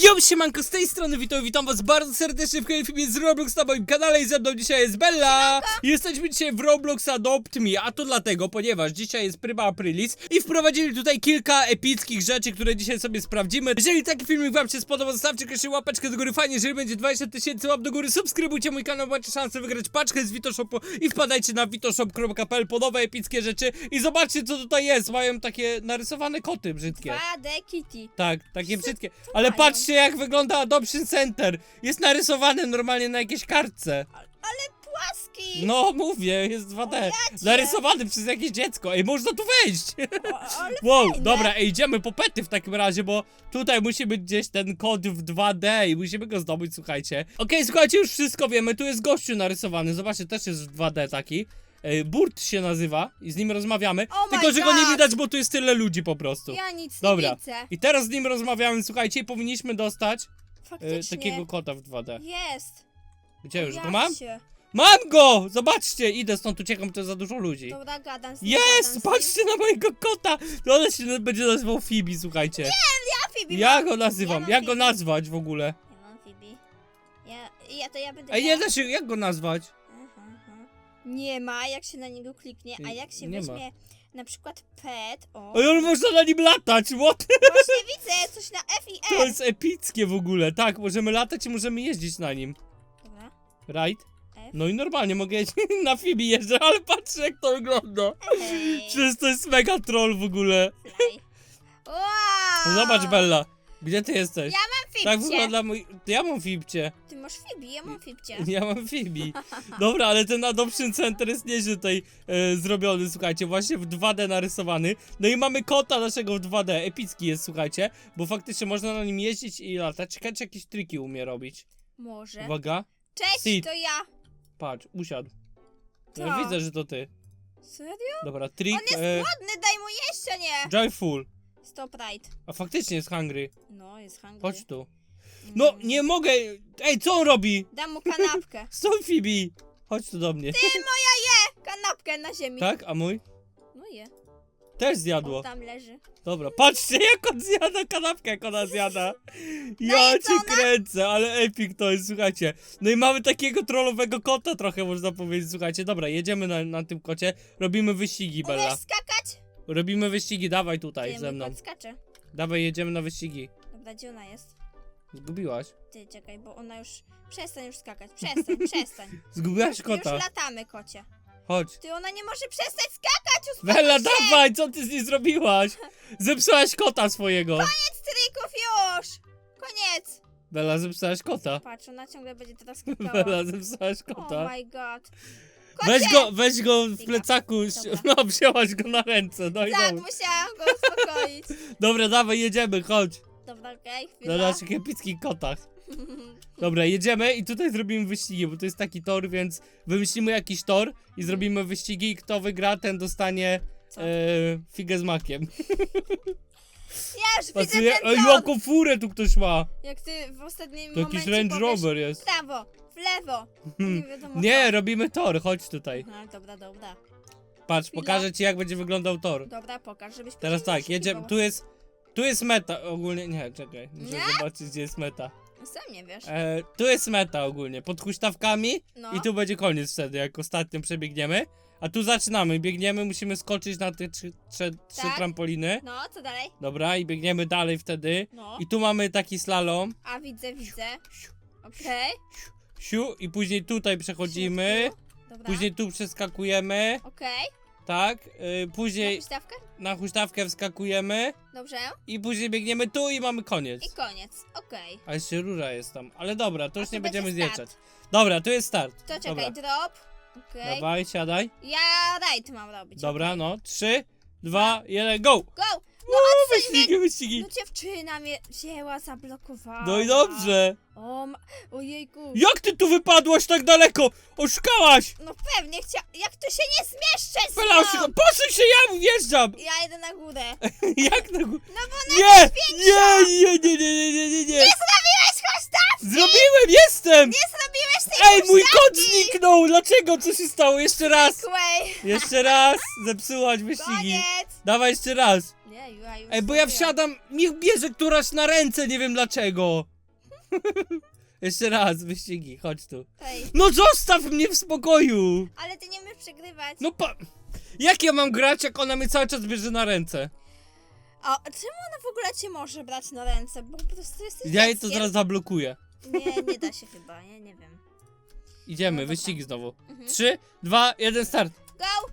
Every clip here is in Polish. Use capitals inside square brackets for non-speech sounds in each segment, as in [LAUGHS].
Yo, siemanko, z tej strony witam, witam was bardzo serdecznie w kolejnym filmie z Roblox na moim kanale i ze mną dzisiaj jest Bella Jesteśmy dzisiaj w Roblox Adopt Me, a to dlatego, ponieważ dzisiaj jest Prima Aprilis i wprowadzili tutaj kilka epickich rzeczy, które dzisiaj sobie sprawdzimy Jeżeli taki filmik wam się spodobał, zostawcie koniecznie łapeczkę do góry, fajnie, jeżeli będzie 20 tysięcy łap do góry Subskrybujcie mój kanał, macie szansę wygrać paczkę z Vitoshopu i wpadajcie na vitoshop.pl po nowe epickie rzeczy I zobaczcie co tutaj jest, mają takie narysowane koty brzydkie 2D Kitty. tak, takie brzydkie. Ale mają? Patrzcie jak wygląda Adoption Center. Jest narysowane normalnie na jakiejś kartce. Ale płaski! No, mówię, jest 2D. jacie. Narysowany przez jakieś dziecko. Ej, można tu wejść. O, ale [LAUGHS] Wow, fajne. dobra, ej, idziemy po pety w takim razie, bo tutaj musi być gdzieś ten kod w 2D i musimy go zdobyć, słuchajcie. Okej, słuchajcie, już wszystko wiemy. Tu jest gościu narysowany. Zobaczcie, też jest w 2D taki. Ej, Burt się nazywa i z nim rozmawiamy. Oh my Tylko, że go nie God. widać, bo tu jest tyle ludzi po prostu. Ja nic Dobra. nie widzę. I teraz z nim rozmawiamy, słuchajcie, i powinniśmy dostać e, Faktycznie. takiego kota w 2D. Jest. Gdzie już go mam? Się. Mam go! Zobaczcie, idę stąd, uciekam, to jest za dużo ludzi. Dobra, gadam z nim. Jest! Patrzcie na mojego kota! To on się będzie nazywał Phoebe, słuchajcie. Ja Phoebe Ja go nazywam, mam jak go Phoebe. nazwać w ogóle? Ja mam Phoebe. Ja, ja to ja będę Ej, nie da się, jak go nazwać? Nie ma, jak się na niego kliknie, a jak się Nie ma. weźmie na przykład pet, o, Oj, on można na nim latać, what? właśnie widzę, coś na F i To E. jest epickie w ogóle, tak, możemy latać i możemy jeździć na nim. Dobra, Right? F. No i normalnie mogę jeździć [LAUGHS] na Phoebe jeżdżę, ale patrzcie jak to wygląda. Ej, Przecież to jest mega troll w ogóle. Wow! Zobacz Bella, gdzie ty jesteś? Ja mam Fibcie. Tak wygląda mój... Ja mam Fibcie. Masz Phoebe, ja mam Fibcie. Ja mam Phoebe. Dobra, ale ten Adoption Center jest nieźle tutaj e, zrobiony, słuchajcie, właśnie w 2D narysowany. No i mamy kota naszego w 2D, epicki jest, słuchajcie, bo faktycznie można na nim jeździć i latać. Ciekawe, czy jakieś triki umie robić. Może. Uwaga, Cześć, Sid. to ja. patrz, usiadł. Ja widzę, że to ty. Serio? Dobra, trik, On jest e, głodny, daj mu jeść, a nie. joyful. Stop right. A faktycznie jest hungry. No, jest hungry. Chodź tu. No, nie mogę. Ej, co on robi? Dam mu kanapkę. [LAUGHS] Stój, Phoebe. Chodź tu do mnie. Ty, moja je! Kanapkę na ziemi. Tak, a mój? No je. Też zjadło. tam leży. Dobra, patrzcie jak on zjada kanapkę, jak ona zjada. Ja cię Najedzona? kręcę, ale epic to jest, słuchajcie. No i mamy takiego trollowego kota trochę, można powiedzieć, słuchajcie. Dobra, jedziemy na, na tym kocie, robimy wyścigi, Bella. Umiesz skakać? Robimy wyścigi, dawaj tutaj Ty, ze mój mną. kot skacze. Dawaj, jedziemy na wyścigi. Dobra, gdzie ona jest? Zgubiłaś? Ty, czekaj, bo ona już... Przestań już skakać, przestań, [LAUGHS] przestań. Zgubiłaś kota. Już latamy, kocie. Chodź. Ty, ona nie może przestać skakać, uspokój Bella, się! dawaj, co ty z niej zrobiłaś? Zepsułaś kota swojego. Koniec trików już! Koniec! Bella, zepsułaś kota. Patrz, ona ciągle będzie teraz [LAUGHS] skakała. Bella, zepsułaś kota. Oh my god. Weź go, weź go w plecaku, [LAUGHS] no wzięłaś go na ręce, no i Tak, dobra. musiałam go uspokoić. Dobra, dawaj, jedziemy, chodź. Dobra, okej, Na chwila. naszych epickich kotach. Dobra, jedziemy i tutaj zrobimy wyścigi, bo to jest taki tor, więc wymyślimy jakiś tor i zrobimy wyścigi i kto wygra, ten dostanie Co? e, figę z makiem. [LAUGHS] Ja już widzę Pasuje? ten tor! jaką furę tu ktoś ma! Jak ty w ostatnim To jakiś momencie Range powiesz Rover jest. w prawo, w lewo. Nie wiadomo Nie, co. robimy tor, chodź tutaj. Aha, dobra, dobra. Patrz, Chwila. pokażę ci jak będzie wyglądał tor. Dobra, pokaż, żebyś Teraz później tak, nie jedziemy, tu jest, tu jest meta, ogólnie, nie, czekaj, muszę Nie? zobaczyć gdzie jest meta. Sam nie wiesz. E, tu jest meta ogólnie, pod huśtawkami No. i tu będzie koniec wtedy, jak ostatnio przebiegniemy. A tu zaczynamy, biegniemy, musimy skoczyć na te trzy, trzy, trzy Tak. trampoliny. No, co dalej? Dobra, i biegniemy dalej wtedy. No. I tu mamy taki slalom. A widzę, widzę. Okej. Siu, i później tutaj przechodzimy. Dobra. Później tu przeskakujemy. Okej. Tak. Y, później Na huśtawkę? na huśtawkę wskakujemy. Dobrze. I później biegniemy tu i mamy koniec. I koniec. Okej. A jeszcze rura jest tam. Ale dobra, to już tu nie będzie będziemy start. zjeżdżać. Dobra, tu jest start. To czekaj, Dobra. drop. Okej. Dawaj, siadaj. Ja rajd mam robić. Dobra, no. Trzy, dwa, jeden, go! Go! No, wyścigi, wyścigi. No dziewczyna mnie wzięła, zablokowała. No i dobrze. O, ma... Ojejku. Jak ty tu wypadłaś tak daleko? Oszukałaś! No pewnie, chcia... jak tu się nie zmieszczę z Bela, nią? Posuń się, ja wjeżdżam! Ja idę na górę. [LAUGHS] Jak na górę? No bo Nie! Nie, nie, nie, nie, nie, nie, nie, nie! Nie zrobiłeś huśtawki! Zrobiłem, jestem! Nie zrobiłeś tej Ej, mój kot zniknął! Dlaczego? Co się stało? Jeszcze raz! Jeszcze raz! Zepsułaś wyścigi. Koniec! Dawaj jeszcze raz. Nie, ja już Ej, bo ja wsiadam, niech bierze któraś na ręce, nie wiem dlaczego. [LAUGHS] Jeszcze raz, wyścigi, chodź tu. Ej, No zostaw mnie w spokoju! ale ty nie umiesz przegrywać. No pa... Jak ja mam grać, jak ona mnie cały czas bierze na ręce? A czemu ona w ogóle cię może brać na ręce? Bo po prostu jesteś Ja jej to dzieckiem. zaraz zablokuję. Nie, nie da się chyba, nie, nie wiem. Idziemy, No dobra. wyścigi znowu. Mhm. Trzy, dwa, jeden, start. Go!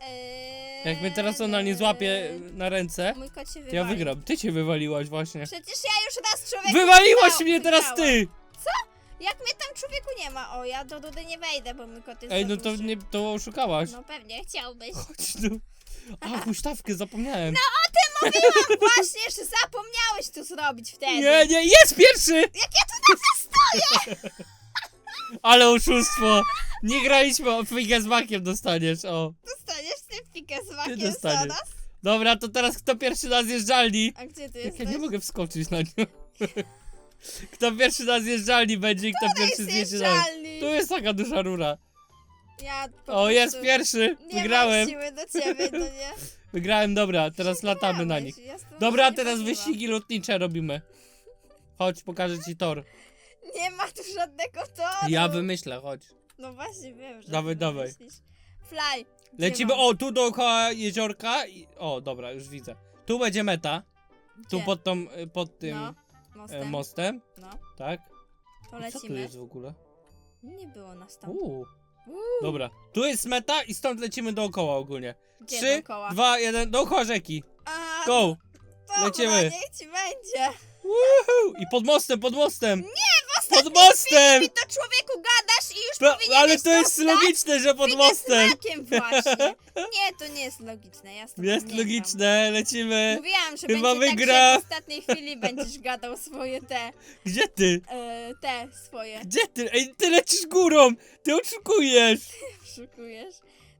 Eee, Jak mnie teraz ona nie złapie na ręce, Mój kot się to wywalił. ja wygram. Ty cię wywaliłaś właśnie. Przecież ja już raz człowieka Wywaliłaś mnie teraz ty! Jak mnie tam człowieku nie ma? O, ja do Dudy nie wejdę, bo mój kot jest Ej, za no to duży. nie, to oszukałaś. No pewnie, chciałbyś. Chodź tu. A, huśtawkę, zapomniałem. No, Mówiłam [LAUGHS] właśnie, że zapomniałeś to zrobić wtedy. Nie, nie, jest pierwszy! Jak ja tu na [LAUGHS] Ale oszustwo! Nie graliśmy o figę z makiem dostaniesz, o. dostaniesz ty pikę z makiem dostaniesz. zaraz? Dobra, to teraz kto pierwszy na zjeżdżalni? A gdzie ty Jak ja jesteś? nie mogę wskoczyć na nią. [LAUGHS] Kto pierwszy na zjeżdżalni będzie i kto pierwszy zjedzie na zjeżdżalni? Tu jest taka duża rura. Ja po O, jest prostu pierwszy! Nie Wygrałem! mam siły do ciebie, no nie? [LAUGHS] Wygrałem, dobra, teraz latamy na nich. Ja z tobą Dobra, się nie teraz bawiłam. wyścigi lotnicze robimy. Chodź, pokażę ci tor. Nie ma tu żadnego toru. Ja wymyślę, chodź. No właśnie wiem, że Dawaj, ty dawaj. Fly. Gdzie Lecimy, mam? o, tu dookoła jeziorka i... O, dobra, już widzę. Tu będzie meta. Tu Gdzie? pod tą, y, pod tym No, e, mostem. mostem, No, tak? to I co tu lecimy. jest w ogóle? Nie było nas tam. Uuu. Uuu, Dobra, tu jest meta i stąd lecimy dookoła ogólnie. Gdzie Trzy, dookoła? dwa, jeden, dookoła rzeki. A, Go! dobra, lecimy. niech ci będzie. Woohoo! I pod mostem, pod mostem! W Pod mostem! I to człowieku gadasz i już No, powinieneś ale to jest dostać logiczne, że pod figę mostem! znakiem właśnie. Nie, to nie jest logiczne, ja z tobą Jest nie gram. logiczne, lecimy. Mówiłam, że Chyba będzie wygra. tak, że w ostatniej chwili będziesz gadał swoje te, Gdzie ty? e, te swoje. Gdzie ty? Ej, ty lecisz górą! Ty oszukujesz! [LAUGHS] Szukujesz.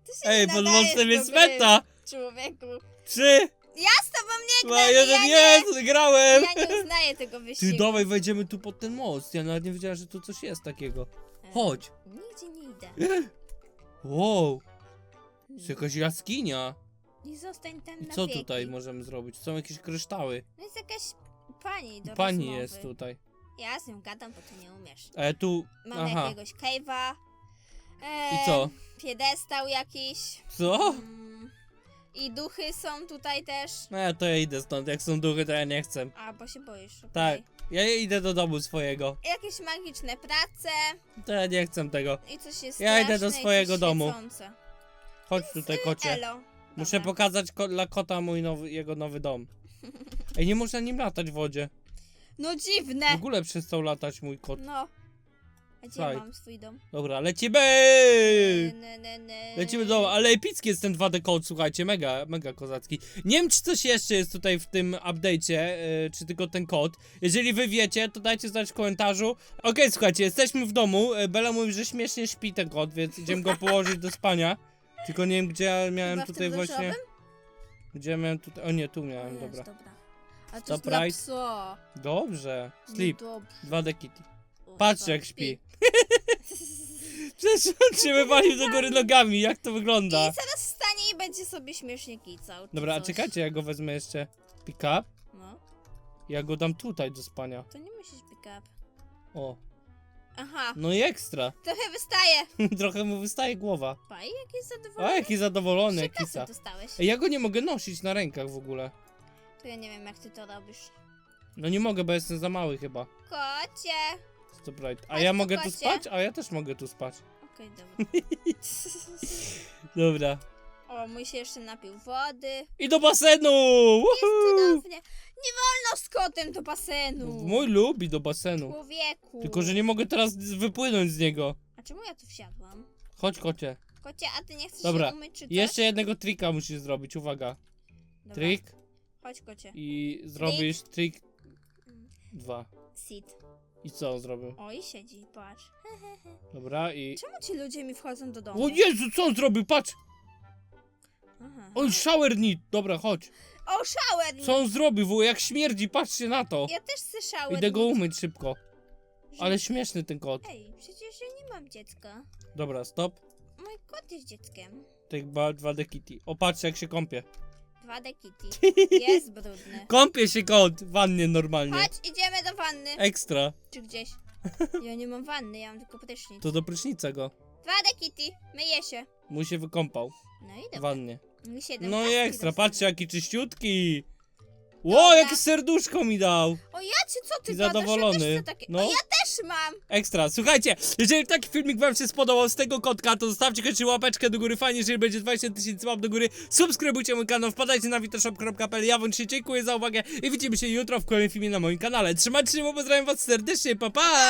Ty się Ej, nie pod nadajesz mostem do jest gry, meta! Człowieku. Trzy, Ja z tobą nie dwa, gram, jeden, ja nie, jest! Wygrałem! ja nie uznaję tego wyścigu. Ty, dawaj, wejdziemy tu pod ten most. Ja nawet nie wiedziałem, że tu coś jest takiego. E, Chodź. Nigdzie nie idę. [LAUGHS] Wow, to jest jakaś jaskinia. I zostań tam I na co wieki. tutaj możemy zrobić? Są jakieś kryształy. No jest jakaś pani do Pani rozmowy. jest tutaj. Ja z nią gadam, bo ty nie umiesz. E, tu, Mamy aha. jakiegoś cave'a. E, I co? Piedestał jakiś. Co? Mm, I duchy są tutaj też. No, to ja idę stąd. Jak są duchy, to ja nie chcę. A, bo się boisz. okej. Tak. Ja idę do domu swojego. Jakieś magiczne prace. To ja nie chcę tego. I coś jest Ja idę do straszne i swojego domu. świecące. Chodź tutaj, kocie. Elo. Muszę Dobra. pokazać ko dla kota mój nowy, jego nowy dom. [LAUGHS] Ej, nie można nim latać w wodzie. No W dziwne. ogóle przestał latać mój kot. No. A gdzie Słuchaj. mam swój dom? Dobra, lecimy! Ne, ne, ne. Lecimy do domu, ale epicki jest ten 2D code, słuchajcie, mega, mega kozacki. Nie wiem, czy coś jeszcze jest tutaj w tym update'cie, yy, czy tylko ten kod. Jeżeli wy wiecie, to dajcie znać w komentarzu. Okej, słuchajcie, jesteśmy w domu. Yy, Bella mówi, że śmiesznie śpi ten kot, więc idziemy go położyć do spania. Tylko nie wiem, gdzie ja miałem Chyba w tutaj właśnie... różowym? Gdzie miałem tutaj... O nie, tu O, miałem, jest, dobra. dobra. A to jest dla psa. Dobrze, No sleep, dobrze. 2D kitty. O, Patrz tak, jak śpi. On [LAUGHS] się wywalił do góry nogami, jak to wygląda? I zaraz wstanie i będzie sobie śmiesznie kicał. czy Dobra, a coś. czekajcie, ja go wezmę jeszcze. Pick up. No, Ja go dam tutaj do spania. to nie musisz pick up. O, Aha, no i ekstra. [LAUGHS] trochę wystaje. Trochę mu wystaje głowa. Pa, i jaki O, zadowolony. jaki zadowolony, Trzy kasy kisa. dostałeś. Ej, ja go nie mogę nosić na rękach w ogóle. To ja nie wiem, jak ty to robisz. No nie mogę, bo jestem za mały chyba. Kocie. Stop right. A Chodź ja tu, mogę tu kocie. spać? A ja też mogę tu spać. Okej, dobra. [LAUGHS] Dobra. o, mój się jeszcze napił wody. I do basenu! Woohoo! cudownie. Nie wolno z kotem do basenu. Mój lubi do basenu. Człowieku. Tylko, że nie mogę teraz wypłynąć z niego. A czemu ja tu wsiadłam? Chodź, kocie. Kocie, a ty nie chcesz Dobra, się umyć czy coś? Jeszcze jednego trika musisz zrobić, uwaga. Dobra, Trik Chodź, kocie. i zrobisz trik dwa. Sit. I co on zrobił? O, i siedzi, patrz. Dobra i... Czemu ci ludzie mi wchodzą do domu? O Jezu, co on zrobił? Patrz! Aha. Oj, shower need! Dobra, chodź. O, shower! Co on zrobił? W ogóle jak śmierdzi, patrzcie na to. Ja też chcę shower. Idę go umyć szybko. Ale śmieszny ten kot. Ej, przecież ja nie mam dziecka. Dobra, stop. Mój kot jest dzieckiem. Take ba- 2D kitty. O, patrz jak się kąpie. Wadę Kitty. [LAUGHS] Jest brudny. Kąpie się kot w wannie normalnie. Chodź, idziemy do wanny. Ekstra. Czy gdzieś? Ja nie mam wanny, ja mam tylko prysznic. To do prysznica go. Wadę Kitty, myję się. Mu się wykąpał No i w dobra. wannie. Mi No i ekstra, patrzcie jaki czyściutki. Ło, Dobra. jakie serduszko mi dał. O ja czy co ty I gadasz? Ja zadowolony. też chcę takie... No. O ja też mam. Ekstra, słuchajcie, jeżeli taki filmik wam się spodobał z tego kotka, to zostawcie koniecznie łapeczkę do góry, fajnie, jeżeli będzie 20 tysięcy łap do góry, subskrybujcie mój kanał, wpadajcie na witoshop.pl, ja wam dzisiaj dziękuję za uwagę i widzimy się jutro w kolejnym filmie na moim kanale. Trzymajcie się, bo pozdrawiam was serdecznie, pa pa!